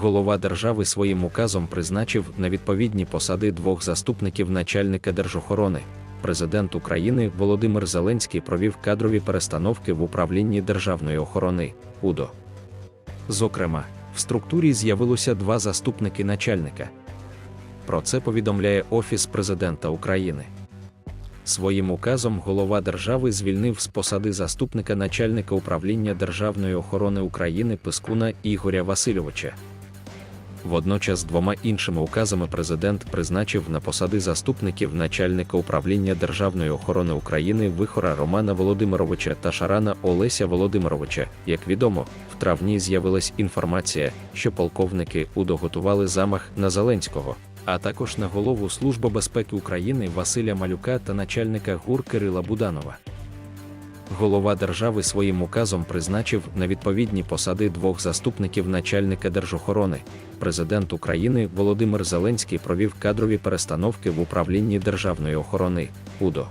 Голова держави своїм указом призначив на відповідні посади двох заступників начальника держохорони. Президент України Володимир Зеленський провів кадрові перестановки в управлінні державної охорони УДО. Зокрема, в структурі з'явилося два заступники начальника. Про це повідомляє Офіс президента України. Своїм указом голова держави звільнив з посади заступника начальника управління Державної охорони України Пискуна Ігоря Васильовича. Водночас двома іншими указами президент призначив на посади заступників начальника управління Державної охорони України Вихора Романа Володимировича та Шарана Олеся Володимировича. Як відомо, в травні з'явилась інформація, що полковники УДО готували замах на Зеленського, а також на голову Служби безпеки України Василя Малюка та начальника ГУР Кирила Буданова. Голова держави своїм указом призначив на відповідні посади двох заступників начальника держохорони. Президент України Володимир Зеленський провів кадрові перестановки в управлінні державної охорони УДО.